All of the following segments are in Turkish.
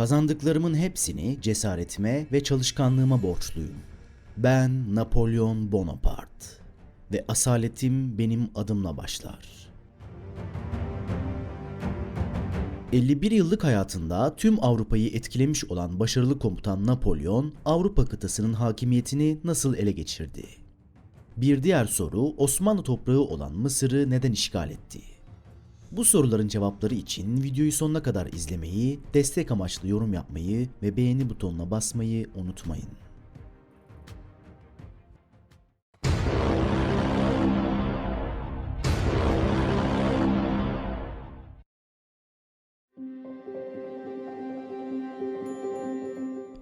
Kazandıklarımın hepsini cesaretime ve çalışkanlığıma borçluyum. Ben Napolyon Bonaparte ve asaletim benim adımla başlar. 51 yıllık hayatında tüm Avrupa'yı etkilemiş olan başarılı komutan Napolyon, Avrupa kıtasının hakimiyetini nasıl ele geçirdi? Bir diğer soru Osmanlı toprağı olan Mısır'ı neden işgal etti? Bu soruların cevapları için videoyu sonuna kadar izlemeyi, destek amaçlı yorum yapmayı ve beğeni butonuna basmayı unutmayın.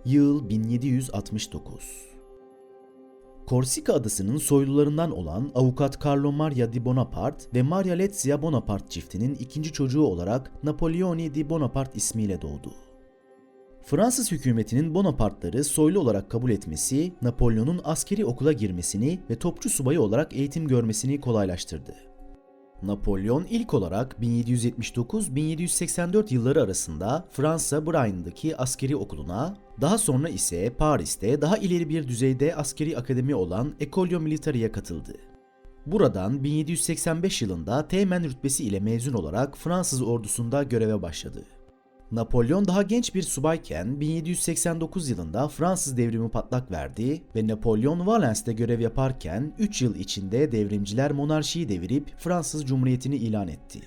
Yıl 1769. Korsika adasının soylularından olan avukat Carlo Maria di Bonaparte ve Maria Letizia Bonaparte çiftinin ikinci çocuğu olarak Napoleone di Bonaparte ismiyle doğdu. Fransız hükümetinin Bonaparte'ları soylu olarak kabul etmesi, Napolyon'un askeri okula girmesini ve topçu subayı olarak eğitim görmesini kolaylaştırdı. Napolyon ilk olarak 1779-1784 yılları arasında Fransa Brienne'daki askeri okuluna, daha sonra ise Paris'te daha ileri bir düzeyde askeri akademi olan École Military'e katıldı. Buradan 1785 yılında teğmen rütbesi ile mezun olarak Fransız ordusunda göreve başladı. Napolyon daha genç bir subayken 1789 yılında Fransız devrimi patlak verdi ve Napolyon Valence'de görev yaparken 3 yıl içinde devrimciler monarşiyi devirip Fransız Cumhuriyeti'ni ilan etti.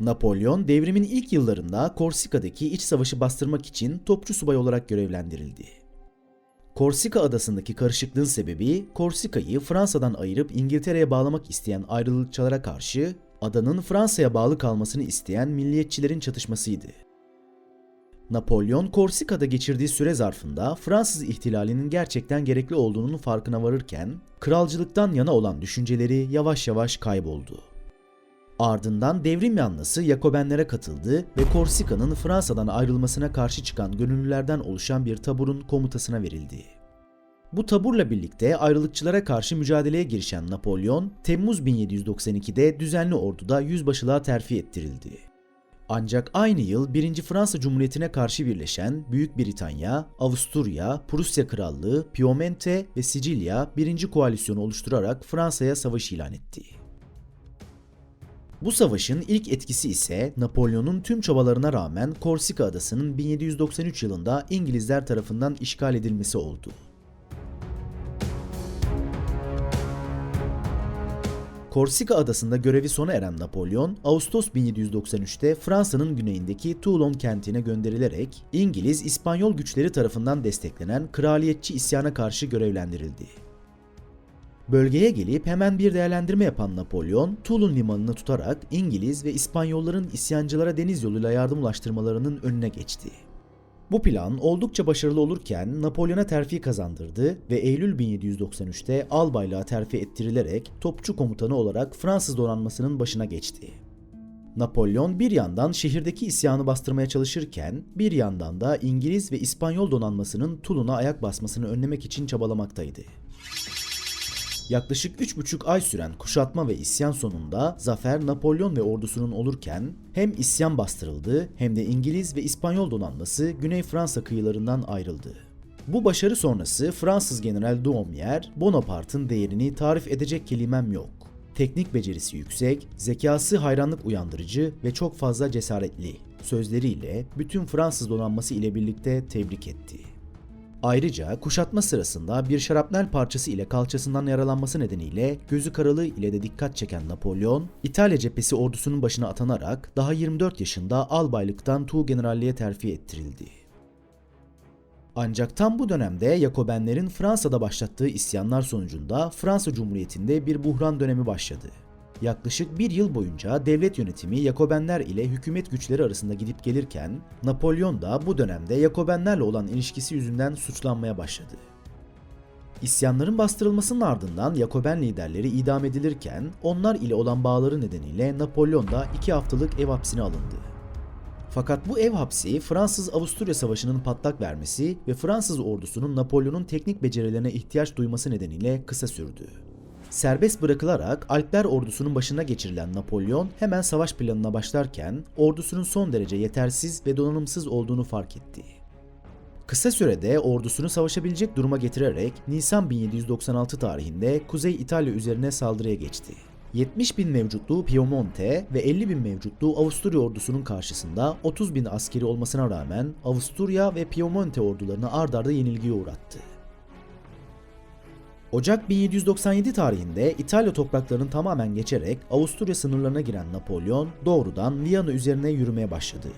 Napolyon devrimin ilk yıllarında Korsika'daki iç savaşı bastırmak için topçu subay olarak görevlendirildi. Korsika adasındaki karışıklığın sebebi Korsika'yı Fransa'dan ayırıp İngiltere'ye bağlamak isteyen ayrılıkçılara karşı adanın Fransa'ya bağlı kalmasını isteyen milliyetçilerin çatışmasıydı. Napolyon Korsika'da geçirdiği süre zarfında Fransız ihtilalinin gerçekten gerekli olduğunun farkına varırken kralcılıktan yana olan düşünceleri yavaş yavaş kayboldu. Ardından devrim yanlısı Yakobenlere katıldı ve Korsika'nın Fransa'dan ayrılmasına karşı çıkan gönüllülerden oluşan bir taburun komutasına verildi. Bu taburla birlikte ayrılıkçılara karşı mücadeleye girişen Napolyon, Temmuz 1792'de düzenli orduda yüzbaşılığa terfi ettirildi. Ancak aynı yıl 1. Fransa Cumhuriyeti'ne karşı birleşen Büyük Britanya, Avusturya, Prusya Krallığı, Piemonte ve Sicilya 1. koalisyonu oluşturarak Fransa'ya savaş ilan etti. Bu savaşın ilk etkisi ise Napolyon'un tüm çabalarına rağmen Korsika adasının 1793 yılında İngilizler tarafından işgal edilmesi oldu. Korsika adasında görevi sona eren Napolyon, Ağustos 1793'te Fransa'nın güneyindeki Toulon kentine gönderilerek İngiliz, İspanyol güçleri tarafından desteklenen kraliyetçi isyana karşı görevlendirildi. Bölgeye gelip hemen bir değerlendirme yapan Napolyon, Toulon limanını tutarak İngiliz ve İspanyolların isyancılara deniz yoluyla yardım ulaştırmalarının önüne geçti. Bu plan oldukça başarılı olurken Napolyon'a terfi kazandırdı ve Eylül 1793'te albaylığa terfi ettirilerek topçu komutanı olarak Fransız donanmasının başına geçti. Napolyon bir yandan şehirdeki isyanı bastırmaya çalışırken bir yandan da İngiliz ve İspanyol donanmasının Toulon'a ayak basmasını önlemek için çabalamaktaydı. Yaklaşık 3,5 ay süren kuşatma ve isyan sonunda zafer Napolyon ve ordusunun olurken hem isyan bastırıldı hem de İngiliz ve İspanyol donanması Güney Fransa kıyılarından ayrıldı. Bu başarı sonrası Fransız General Doumerc, Bonaparte'ın değerini tarif edecek kelimem yok. Teknik becerisi yüksek, zekası hayranlık uyandırıcı ve çok fazla cesaretli sözleriyle bütün Fransız donanması ile birlikte tebrik etti. Ayrıca kuşatma sırasında bir şarapnel parçası ile kalçasından yaralanması nedeniyle gözü karalığı ile de dikkat çeken Napolyon, İtalya cephesi ordusunun başına atanarak daha 24 yaşında albaylıktan Tuğgeneralliğe terfi ettirildi. Ancak tam bu dönemde Yakobenlerin Fransa'da başlattığı isyanlar sonucunda Fransa Cumhuriyeti'nde bir buhran dönemi başladı. Yaklaşık bir yıl boyunca devlet yönetimi Yakobenler ile hükümet güçleri arasında gidip gelirken Napolyon da bu dönemde Yakobenlerle olan ilişkisi yüzünden suçlanmaya başladı. İsyanların bastırılmasının ardından Yakoben liderleri idam edilirken onlar ile olan bağları nedeniyle Napolyon da iki haftalık ev hapsine alındı. Fakat bu ev hapsi Fransız-Avusturya Savaşı'nın patlak vermesi ve Fransız ordusunun Napolyon'un teknik becerilerine ihtiyaç duyması nedeniyle kısa sürdü. Serbest bırakılarak Alpler ordusunun başına geçirilen Napolyon hemen savaş planına başlarken ordusunun son derece yetersiz ve donanımsız olduğunu fark etti. Kısa sürede ordusunu savaşabilecek duruma getirerek Nisan 1796 tarihinde Kuzey İtalya üzerine saldırıya geçti. 70 bin mevcutluğu Piemonte ve 50 bin mevcutluğu Avusturya ordusunun karşısında 30 bin askeri olmasına rağmen Avusturya ve Piemonte ordularını ard arda yenilgiye uğrattı. Ocak 1797 tarihinde İtalya topraklarını tamamen geçerek Avusturya sınırlarına giren Napolyon doğrudan Viyana üzerine yürümeye başladı.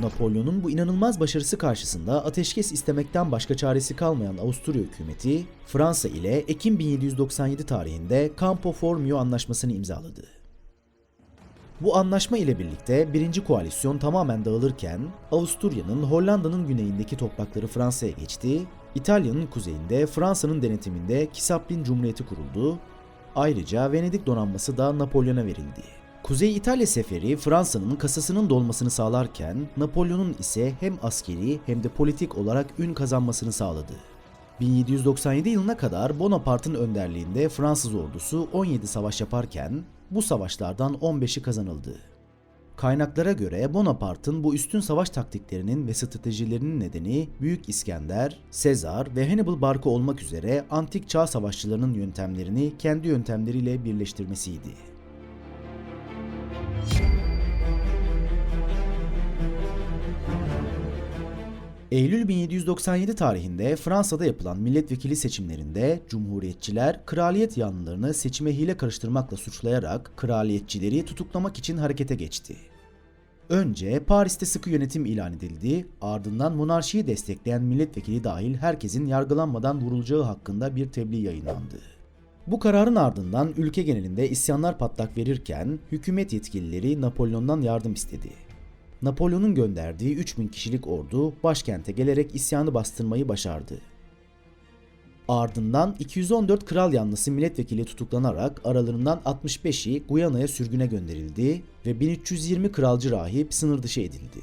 Napolyon'un bu inanılmaz başarısı karşısında ateşkes istemekten başka çaresi kalmayan Avusturya hükümeti, Fransa ile Ekim 1797 tarihinde Campo Formio anlaşmasını imzaladı. Bu anlaşma ile birlikte birinci koalisyon tamamen dağılırken Avusturya'nın Hollanda'nın güneyindeki toprakları Fransa'ya geçti, İtalya'nın kuzeyinde Fransa'nın denetiminde Kisaplin Cumhuriyeti kuruldu, ayrıca Venedik donanması da Napolyon'a verildi. Kuzey İtalya seferi Fransa'nın kasasının dolmasını sağlarken Napolyon'un ise hem askeri hem de politik olarak ün kazanmasını sağladı. 1797 yılına kadar Bonaparte'ın önderliğinde Fransız ordusu 17 savaş yaparken bu savaşlardan 15'i kazanıldı. Kaynaklara göre Bonaparte'ın bu üstün savaş taktiklerinin ve stratejilerinin nedeni Büyük İskender, Sezar ve Hannibal Barca olmak üzere antik çağ savaşçılarının yöntemlerini kendi yöntemleriyle birleştirmesiydi. Eylül 1797 tarihinde Fransa'da yapılan milletvekili seçimlerinde Cumhuriyetçiler kraliyet yanlılarını seçime hile karıştırmakla suçlayarak kraliyetçileri tutuklamak için harekete geçti. Önce Paris'te sıkı yönetim ilan edildi, ardından monarşiyi destekleyen milletvekili dahil herkesin yargılanmadan vurulacağı hakkında bir tebliğ yayınlandı. Bu kararın ardından ülke genelinde isyanlar patlak verirken hükümet yetkilileri Napolyon'dan yardım istedi. Napolyon'un gönderdiği 3000 kişilik ordu başkente gelerek isyanı bastırmayı başardı. Ardından 214 kral yanlısı milletvekili tutuklanarak aralarından 65'i Guyana'ya sürgüne gönderildi ve 1320 kralcı rahip sınır dışı edildi.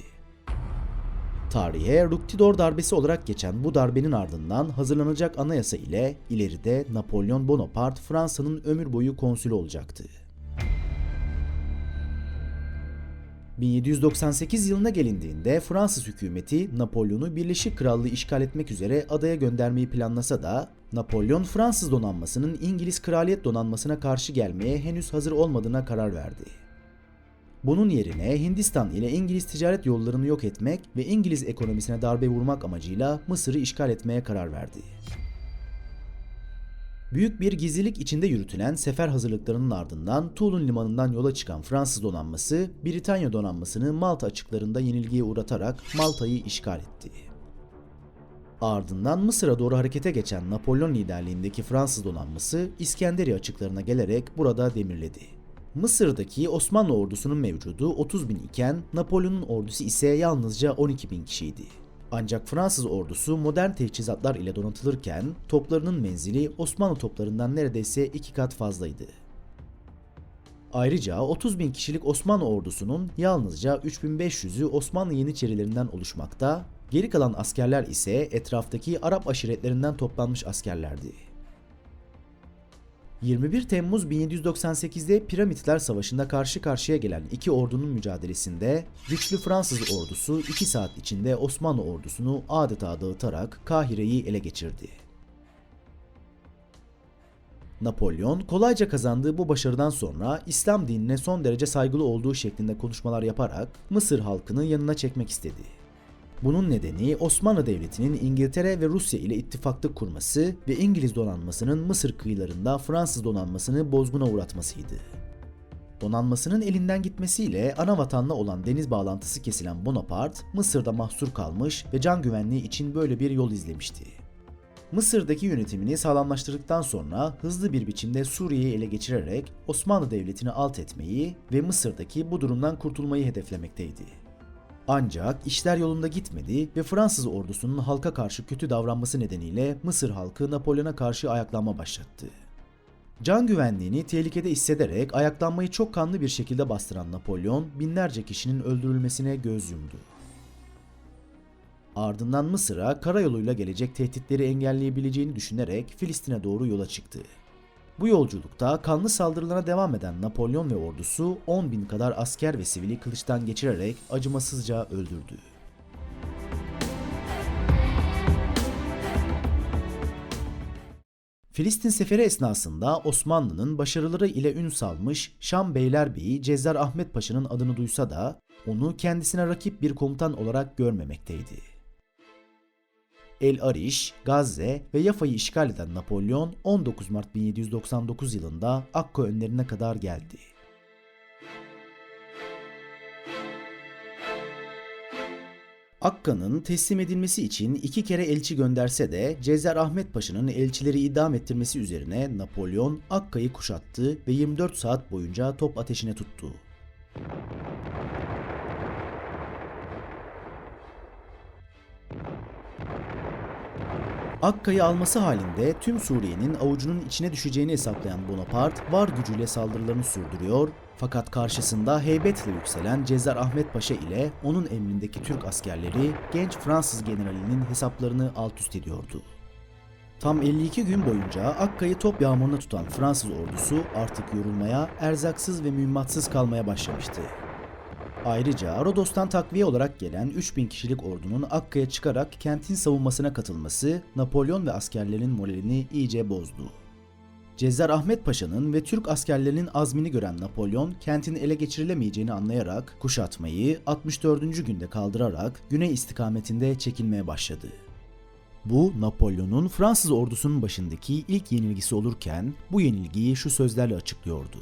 Tarihe Ruktidor darbesi olarak geçen bu darbenin ardından hazırlanacak anayasa ile ileride Napolyon Bonaparte Fransa'nın ömür boyu konsülü olacaktı. 1798 yılına gelindiğinde Fransız hükümeti Napolyon'u Birleşik Krallığı işgal etmek üzere adaya göndermeyi planlasa da Napolyon Fransız donanmasının İngiliz kraliyet donanmasına karşı gelmeye henüz hazır olmadığına karar verdi. Bunun yerine Hindistan ile İngiliz ticaret yollarını yok etmek ve İngiliz ekonomisine darbe vurmak amacıyla Mısır'ı işgal etmeye karar verdi. Büyük bir gizlilik içinde yürütülen sefer hazırlıklarının ardından Toulon limanından yola çıkan Fransız donanması, Britanya donanmasını Malta açıklarında yenilgiye uğratarak Malta'yı işgal etti. Ardından Mısır'a doğru harekete geçen Napolyon liderliğindeki Fransız donanması İskenderiye açıklarına gelerek burada demirledi. Mısır'daki Osmanlı ordusunun mevcudu 30 bin iken Napolyon'un ordusu ise yalnızca 12 bin kişiydi. Ancak Fransız ordusu modern teçhizatlar ile donatılırken toplarının menzili Osmanlı toplarından neredeyse iki kat fazlaydı. Ayrıca 30 bin kişilik Osmanlı ordusunun yalnızca 3500'ü Osmanlı Yeniçerilerinden oluşmakta, geri kalan askerler ise etraftaki Arap aşiretlerinden toplanmış askerlerdi. 21 Temmuz 1798'de Piramitler Savaşı'nda karşı karşıya gelen iki ordunun mücadelesinde güçlü Fransız ordusu 2 saat içinde Osmanlı ordusunu adeta dağıtarak Kahire'yi ele geçirdi. Napolyon kolayca kazandığı bu başarıdan sonra İslam dinine son derece saygılı olduğu şeklinde konuşmalar yaparak Mısır halkını yanına çekmek istedi. Bunun nedeni Osmanlı Devleti'nin İngiltere ve Rusya ile ittifaklık kurması ve İngiliz donanmasının Mısır kıyılarında Fransız donanmasını bozguna uğratmasıydı. Donanmasının elinden gitmesiyle ana vatanla olan deniz bağlantısı kesilen Bonaparte, Mısır'da mahsur kalmış ve can güvenliği için böyle bir yol izlemişti. Mısır'daki yönetimini sağlamlaştırdıktan sonra hızlı bir biçimde Suriye'yi ele geçirerek Osmanlı Devleti'ni alt etmeyi ve Mısır'daki bu durumdan kurtulmayı hedeflemekteydi. Ancak işler yolunda gitmedi ve Fransız ordusunun halka karşı kötü davranması nedeniyle Mısır halkı Napolyon'a karşı ayaklanma başlattı. Can güvenliğini tehlikede hissederek ayaklanmayı çok kanlı bir şekilde bastıran Napolyon binlerce kişinin öldürülmesine göz yumdu. Ardından Mısır'a karayoluyla gelecek tehditleri engelleyebileceğini düşünerek Filistin'e doğru yola çıktı. Bu yolculukta kanlı saldırılarına devam eden Napolyon ve ordusu 10 bin kadar asker ve sivili kılıçtan geçirerek acımasızca öldürdü. Filistin seferi esnasında Osmanlı'nın başarıları ile ün salmış Şam Beylerbeyi Cezzar Ahmet Paşa'nın adını duysa da onu kendisine rakip bir komutan olarak görmemekteydi. El Ariş, Gazze ve Yafa'yı işgal eden Napolyon 19 Mart 1799 yılında Akka önlerine kadar geldi. Akka'nın teslim edilmesi için iki kere elçi gönderse de Cezar Ahmet Paşa'nın elçileri idam ettirmesi üzerine Napolyon Akka'yı kuşattı ve 24 saat boyunca top ateşine tuttu. Akka'yı alması halinde tüm Suriye'nin avucunun içine düşeceğini hesaplayan Bonaparte var gücüyle saldırılarını sürdürüyor fakat karşısında heybetle yükselen Cezar Ahmet Paşa ile onun emrindeki Türk askerleri genç Fransız generalinin hesaplarını alt üst ediyordu. Tam 52 gün boyunca Akka'yı top yağmuruna tutan Fransız ordusu artık yorulmaya, erzaksız ve mühimmatsız kalmaya başlamıştı. Ayrıca Rodos'tan takviye olarak gelen 3000 kişilik ordunun Akka'ya çıkarak kentin savunmasına katılması Napolyon ve askerlerin moralini iyice bozdu. Cezzar Ahmet Paşa'nın ve Türk askerlerinin azmini gören Napolyon kentin ele geçirilemeyeceğini anlayarak kuşatmayı 64. günde kaldırarak güney istikametinde çekilmeye başladı. Bu Napolyon'un Fransız ordusunun başındaki ilk yenilgisi olurken bu yenilgiyi şu sözlerle açıklıyordu.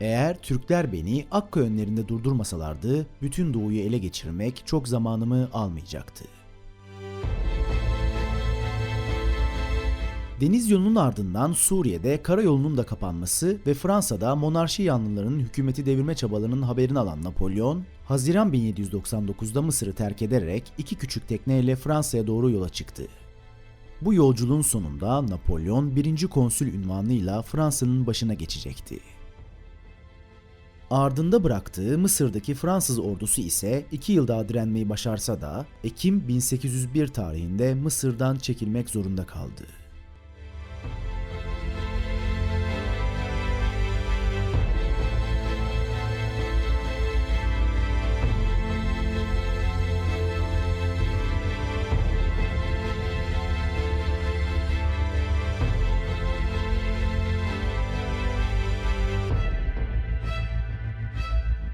Eğer Türkler beni Akka önlerinde durdurmasalardı bütün doğuyu ele geçirmek çok zamanımı almayacaktı. Deniz yolunun ardından Suriye'de karayolunun da kapanması ve Fransa'da monarşi yanlılarının hükümeti devirme çabalarının haberini alan Napolyon, Haziran 1799'da Mısır'ı terk ederek iki küçük tekneyle Fransa'ya doğru yola çıktı. Bu yolculuğun sonunda Napolyon 1. konsül ünvanıyla Fransa'nın başına geçecekti. Ardında bıraktığı Mısır'daki Fransız ordusu ise 2 yıl daha direnmeyi başarsa da Ekim 1801 tarihinde Mısır'dan çekilmek zorunda kaldı.